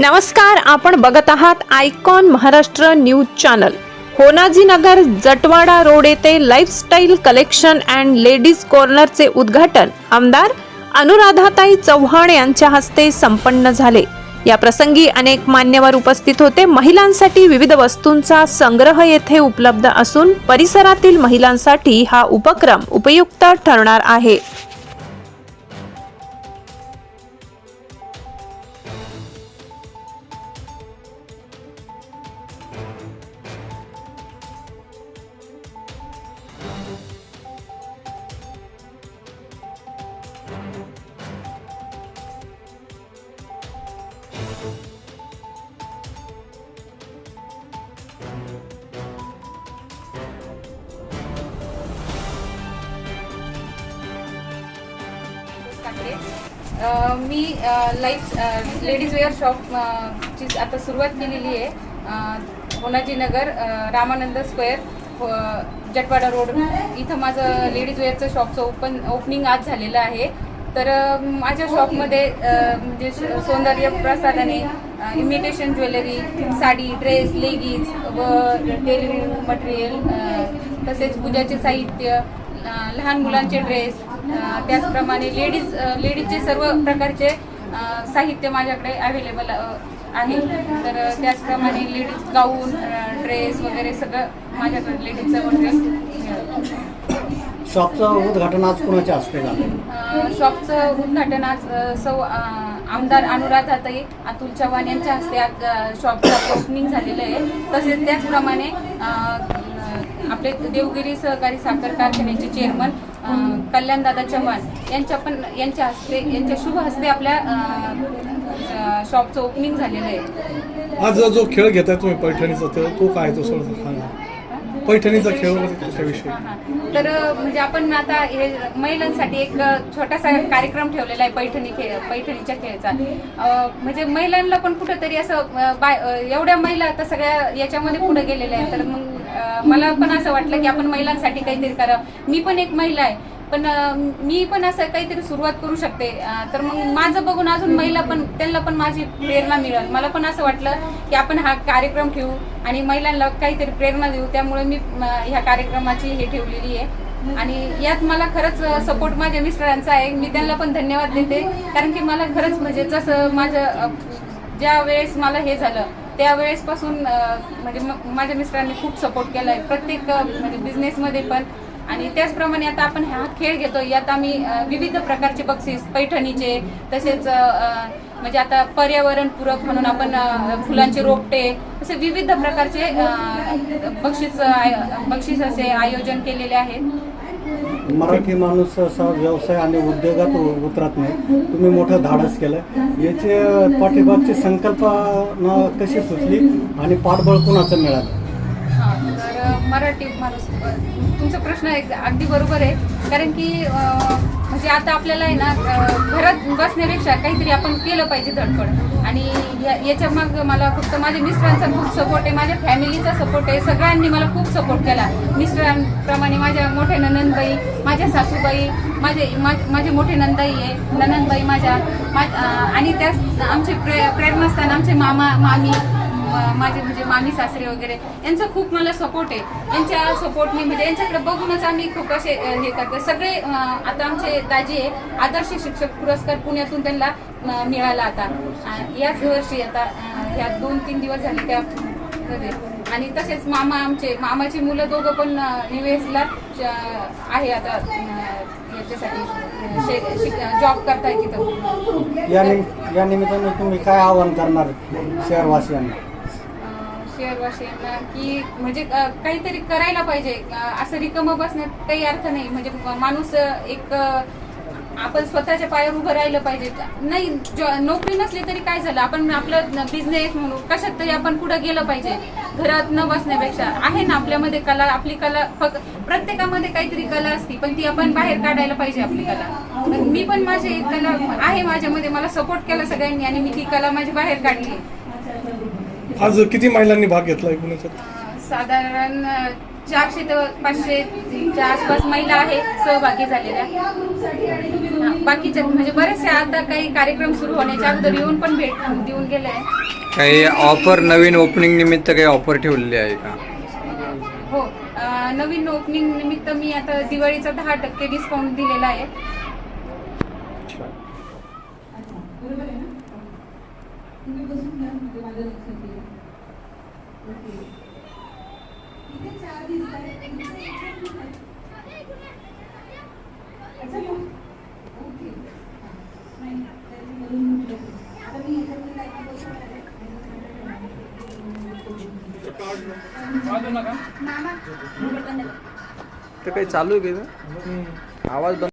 नमस्कार आपण बघत आहात icon Maharashtra news channel. Honajinagar Jatwada road येथे लाईफस्टाईल कलेक्शन अँड लेडीज कॉर्नरचे उद्घाटन आमदार अनुराधाताई चव्हाण यांच्या हस्ते संपन्न झाले. या प्रसंगी अनेक मान्यवर उपस्थित होते. महिलांसाठी विविध वस्तूंचा संग्रह येथे उपलब्ध असून परिसरातील महिलांसाठी हा उपक्रम उपयुक्त ठरणार आहे. टाकले. मी लाईफ लेडीज वेअर शॉप ची आता सुरुवात केलेली आहे. होनाजी नगर रामानंद स्क्वेअर हो, जटवाडा रोड इथं माझं लेडीज वेअरचं शॉपचं ओपन ओपनिंग आज झालेलं आहे. तर माझ्या शॉपमध्ये म्हणजे सौंदर्य प्रसाधने imitation jewellery sari dress leggings व डेली मटेरियल तसेच पूजाचे साहित्य लहान मुलांचे ड्रेस त्याचप्रमाणे लेडीज लेडीजचे सर्व प्रकारचे साहित्य माझ्याकडे अवेलेबल आहे. तर त्याचप्रमाणे लेडीज गाऊन ड्रेस वगैरे सगळं माझ्याकडे लेडीजचं मिळेल. शॉपचं उद्घाटन आज कुणाच्या हस्ते झालं? शॉपचं उद्घाटन आज सौ आमदार अनुराधाताई अतुल चव्हाण यांच्या हस्ते आज शॉपचं ओपनिंग झालेलं आहे. तसेच त्याचप्रमाणे आपले देवगिरी सहकारी साखर कारखान्याचे चेअरमन कल्याणदादा चव्हाण यांच्या पण यांच्या हस्ते यांच्या शुभ हस्ते आपल्या शॉपचं ओपनिंग झालेलं आहे. आज जो खेळ घेताय तुम्ही पैठणीचा तो तो काय तो सांगा. पैठणीचा खेळ त्याच्याविषयी. तर म्हणजे आपण आता हे महिलांसाठी एक छोटासा कार्यक्रम ठेवलेला आहे पैठणी खेळ पैठणीच्या खेळचा. म्हणजे महिलांना पण कुठंतरी असं बाय एवढ्या महिला आता सगळ्या याच्यामध्ये पुढे गेलेल्या आहेत. तर मग मला पण असं वाटलं की आपण महिलांसाठी काहीतरी करावं. मी पण एक महिला आहे. पण मी पण असं काहीतरी सुरुवात करू शकते. तर मग माझं बघून अजून महिला पण त्यांना पण माझी प्रेरणा मिळेल. मला पण असं वाटलं की आपण हा कार्यक्रम ठेवू आणि महिलांना काहीतरी प्रेरणा देऊ. त्यामुळे मी ह्या कार्यक्रमाची हे ठेवलेली आहे. आणि यात मला खरंच सपोर्ट माझ्या मिस्टरांचा आहे. मी त्यांना पण धन्यवाद देते. कारण की मला खरंच म्हणजे जसं माझं ज्या वेळेस मला हे झालं त्यावेळेसपासून म्हणजे माझ्या मिस्टरांनी खूप सपोर्ट केला आहे प्रत्येक म्हणजे बिझनेसमध्ये पण. आणि त्याचप्रमाणे आता आपण हा खेळ घेतो यात आम्ही विविध प्रकारचे बक्षीस पैठणीचे तसेच म्हणजे आता पर्यावरणपूरक म्हणून आपण फुलांचे रोपटे असे विविध प्रकारचे बक्षीस आय- बक्षीस असे आयोजन केलेले आहेत. मराठी माणूस असा व्यवसाय आणि उद्योगात उ- उतरत नाही. तुम्ही मोठं धाडस केलं याचे पाठीबागची संकल्पना कशी सुचली आणि पाठबळ कुणाचं मिळालं? मराठी माणूस. तुमचा प्रश्न एक- अगदी बरोबर आहे. कारण की म्हणजे आता आपल्याला आहे ना घरात बसण्यापेक्षा काहीतरी आपण केलं पाहिजे धडपड. आणि या- याच्या मग मला फक्त माझ्या मिस्टरांचा खूप सपोर्ट आहे माझ्या फॅमिलीचा सपोर्ट आहे. सगळ्यांनी मला खूप सपोर्ट केला. मिस्टरांप्रमाणे माझ्या मोठ्या ननंदबाई माझ्या सासूबाई माझे माझे मोठे नंदाई आहे ननंदबाई माझ्या मा- आणि त्यास आमचे प्रे प्रेरणास्थान आमचे मामा मामी माझे म्हणजे मामी सासरे वगैरे यांचा खूप मला सपोर्ट आहे. यांच्या सपोर्टने म्हणजे यांच्याकडे बघूनच आम्ही खूप असे हे करतो सगळे आता आमचे दाजी आहे आदर्श शिक्षक पुरस्कार पुण्यातून त्यांना मिळाला आता. याच वर्षी आता ह्या दोन तीन दिवस झाले त्या आणि तसेच मामा आमचे मामाची मुलं दोघं पण युएसला आहे आता याच्यासाठी जॉब करताय तिथं. या निमित्ताने तुम्ही काय आवाहन करणार शहरवासियांना? शेअर शेअरवाशियांना की म्हणजे काहीतरी करायला पाहिजे. असं रिकम बसण्यात काही अर्थ नाही. म्हणजे माणूस एक आपण स्वतःच्या पायावर उभं राहिलं पाहिजे. नाही नोकरी नसली तरी काय झालं? आपण आपलं बिझनेस म्हणून कशात तरी आपण पुढे गेलं पाहिजे. घरात न बसण्यापेक्षा. आहे ना आपल्यामध्ये कला आपली कला फक्त प्रत्येकामध्ये काहीतरी कला असती पण ती आपण बाहेर काढायला पाहिजे आपली कला. मी पण माझी एक कला आहे माझ्यामध्ये. मला सपोर्ट केला सगळ्यांनी आणि मी ती कला माझी बाहेर काढली. आज किती महिलांनी भाग घेतला एकूण याच्यात साधारण चारशे ते पाचशेच्या आसपास महिला आहे सहभागी झालेल्या. हा, बाकीच्या म्हणजे बरेचसे आता काही कार्यक्रम सुरू होण्याच्या अगोदर येऊन पण भेट देऊन गेले काही ऑफर नवीन ओपनिंग निमित्त काही ऑफर ठेवलेली आहे का? हो अं, नवीन ओपनिंग निमित्त मी आता दिवाळीचा दहा टक्के डिस्काउंट दिलेला आहे. तर काही चालू आहे का इथं? आवाज बंद